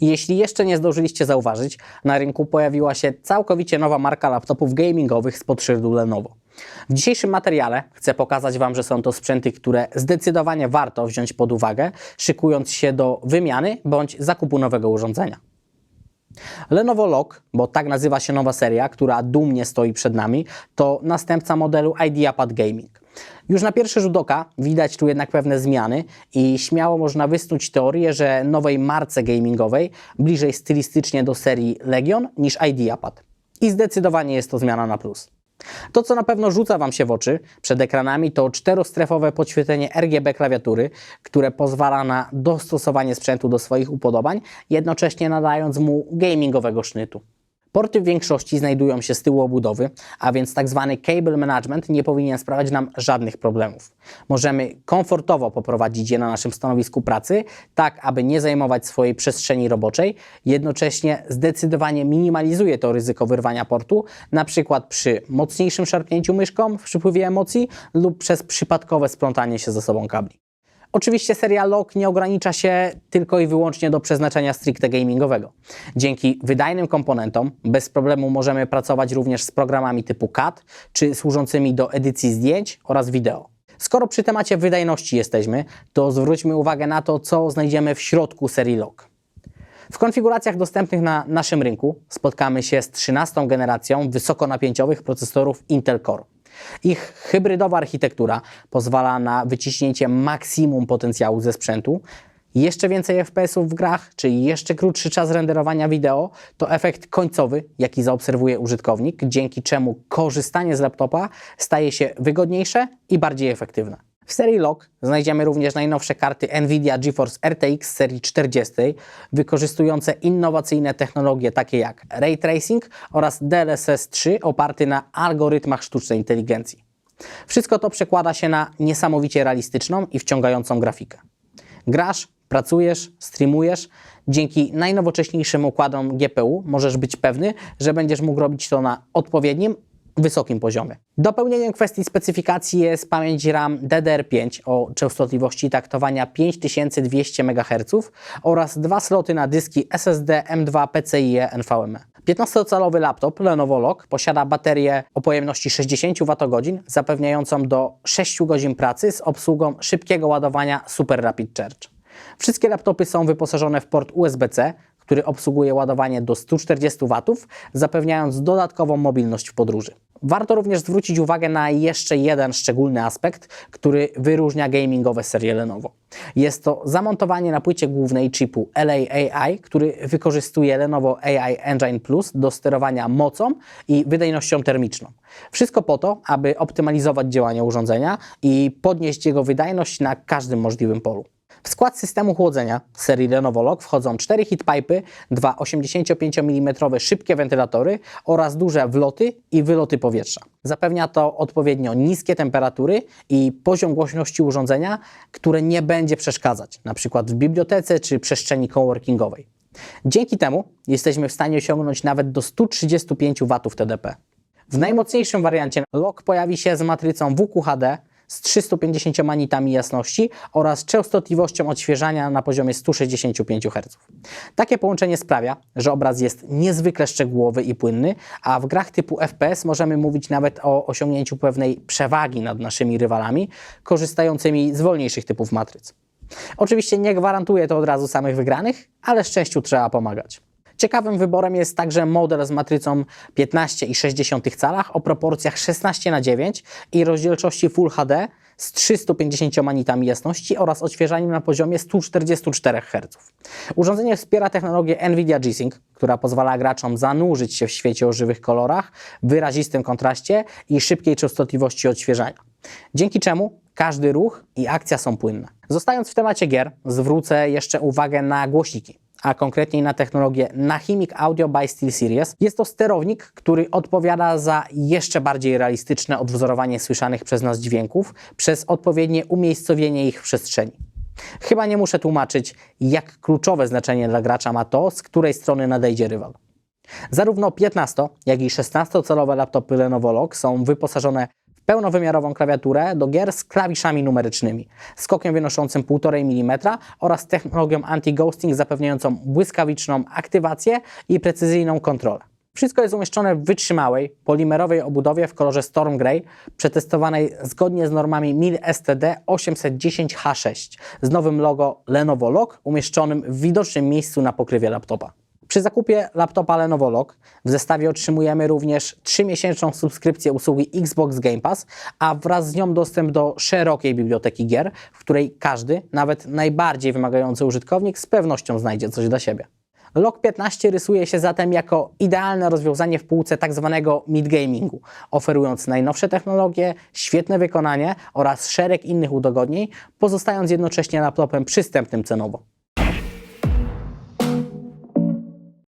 Jeśli jeszcze nie zdążyliście zauważyć, na rynku pojawiła się całkowicie nowa marka laptopów gamingowych spod szyldu Lenovo. W dzisiejszym materiale chcę pokazać Wam, że są to sprzęty, które zdecydowanie warto wziąć pod uwagę, szykując się do wymiany bądź zakupu nowego urządzenia. Lenovo Log, bo tak nazywa się nowa seria, która dumnie stoi przed nami, to następca modelu IdeaPad Gaming. Już na pierwszy rzut oka widać tu jednak pewne zmiany i śmiało można wysnuć teorię, że nowej marce gamingowej bliżej stylistycznie do serii Legion niż IdeaPad. I zdecydowanie jest to zmiana na plus. To, co na pewno rzuca Wam się w oczy przed ekranami, to czterostrefowe podświetlenie RGB klawiatury, które pozwala na dostosowanie sprzętu do swoich upodobań, jednocześnie nadając mu gamingowego sznytu. Porty w większości znajdują się z tyłu obudowy, a więc tak zwany cable management nie powinien sprawiać nam żadnych problemów. Możemy komfortowo poprowadzić je na naszym stanowisku pracy, tak aby nie zajmować swojej przestrzeni roboczej, jednocześnie zdecydowanie minimalizuje to ryzyko wyrwania portu, na przykład przy mocniejszym szarpnięciu myszką w przypływie emocji lub przez przypadkowe splątanie się ze sobą kabli. Oczywiście seria Log nie ogranicza się tylko i wyłącznie do przeznaczenia stricte gamingowego. Dzięki wydajnym komponentom bez problemu możemy pracować również z programami typu CAD czy służącymi do edycji zdjęć oraz wideo. Skoro przy temacie wydajności jesteśmy, to zwróćmy uwagę na to, co znajdziemy w środku serii Log. W konfiguracjach dostępnych na naszym rynku spotkamy się z 13 generacją wysokonapięciowych procesorów Intel Core. Ich hybrydowa architektura pozwala na wyciśnięcie maksimum potencjału ze sprzętu. Jeszcze więcej FPS-ów w grach, czy jeszcze krótszy czas renderowania wideo to efekt końcowy, jaki zaobserwuje użytkownik, dzięki czemu korzystanie z laptopa staje się wygodniejsze i bardziej efektywne. W serii Log znajdziemy również najnowsze karty Nvidia GeForce RTX serii 40, wykorzystujące innowacyjne technologie takie jak Ray Tracing oraz DLSS 3 oparty na algorytmach sztucznej inteligencji. Wszystko to przekłada się na niesamowicie realistyczną i wciągającą grafikę. Grasz, pracujesz, streamujesz. Dzięki najnowocześniejszym układom GPU możesz być pewny, że będziesz mógł robić to na odpowiednim, wysokim poziomie. Dopełnieniem kwestii specyfikacji jest pamięć RAM DDR5 o częstotliwości taktowania 5200 MHz oraz dwa sloty na dyski SSD M2 PCIe NVMe. 15-calowy laptop Lenovo Log posiada baterię o pojemności 60 Wh, zapewniającą do 6 godzin pracy z obsługą szybkiego ładowania Super Rapid Charge. Wszystkie laptopy są wyposażone w port USB-C, który obsługuje ładowanie do 140 W, zapewniając dodatkową mobilność w podróży. Warto również zwrócić uwagę na jeszcze jeden szczególny aspekt, który wyróżnia gamingowe serie Lenovo. Jest to zamontowanie na płycie głównej chipu LAAI, który wykorzystuje Lenovo AI Engine Plus do sterowania mocą i wydajnością termiczną. Wszystko po to, aby optymalizować działanie urządzenia i podnieść jego wydajność na każdym możliwym polu. W skład systemu chłodzenia serii Lenovo Log wchodzą cztery heatpipy, dwa 85 mm szybkie wentylatory oraz duże wloty i wyloty powietrza. Zapewnia to odpowiednio niskie temperatury i poziom głośności urządzenia, które nie będzie przeszkadzać, np. w bibliotece czy przestrzeni coworkingowej. Dzięki temu jesteśmy w stanie osiągnąć nawet do 135 W TDP. W najmocniejszym wariancie log pojawi się z matrycą WQHD z 350 nitami jasności oraz częstotliwością odświeżania na poziomie 165 Hz. Takie połączenie sprawia, że obraz jest niezwykle szczegółowy i płynny, a w grach typu FPS możemy mówić nawet o osiągnięciu pewnej przewagi nad naszymi rywalami, korzystającymi z wolniejszych typów matryc. Oczywiście nie gwarantuje to od razu samych wygranych, ale szczęściu trzeba pomagać. Ciekawym wyborem jest także model z matrycą 15,6 calach o proporcjach 16 na 9 i rozdzielczości Full HD z 350 nitami jasności oraz odświeżaniem na poziomie 144 Hz. Urządzenie wspiera technologię NVIDIA G-Sync, która pozwala graczom zanurzyć się w świecie o żywych kolorach, wyrazistym kontraście i szybkiej częstotliwości odświeżania. Dzięki czemu każdy ruch i akcja są płynne. Zostając w temacie gier, zwrócę jeszcze uwagę na głośniki a konkretniej na technologię Nahimic Audio by SteelSeries. Jest to sterownik, który odpowiada za jeszcze bardziej realistyczne odwzorowanie słyszanych przez nas dźwięków przez odpowiednie umiejscowienie ich w przestrzeni. Chyba nie muszę tłumaczyć, jak kluczowe znaczenie dla gracza ma to, z której strony nadejdzie rywal. Zarówno 15, jak i 16-calowe laptopy Lenovo Log są wyposażone pełnowymiarową klawiaturę do gier z klawiszami numerycznymi, skokiem wynoszącym 1,5 mm oraz technologią anti-ghosting zapewniającą błyskawiczną aktywację i precyzyjną kontrolę. Wszystko jest umieszczone w wytrzymałej, polimerowej obudowie w kolorze Storm Grey, przetestowanej zgodnie z normami MIL STD 810H6 z nowym logo Lenovo Log umieszczonym w widocznym miejscu na pokrywie laptopa. Przy zakupie laptopa Lenovo Log w zestawie otrzymujemy również 3-miesięczną subskrypcję usługi Xbox Game Pass, a wraz z nią dostęp do szerokiej biblioteki gier, w której każdy, nawet najbardziej wymagający użytkownik z pewnością znajdzie coś dla siebie. Log 15 rysuje się zatem jako idealne rozwiązanie w półce tzw. mid-gamingu, oferując najnowsze technologie, świetne wykonanie oraz szereg innych udogodnień, pozostając jednocześnie laptopem przystępnym cenowo.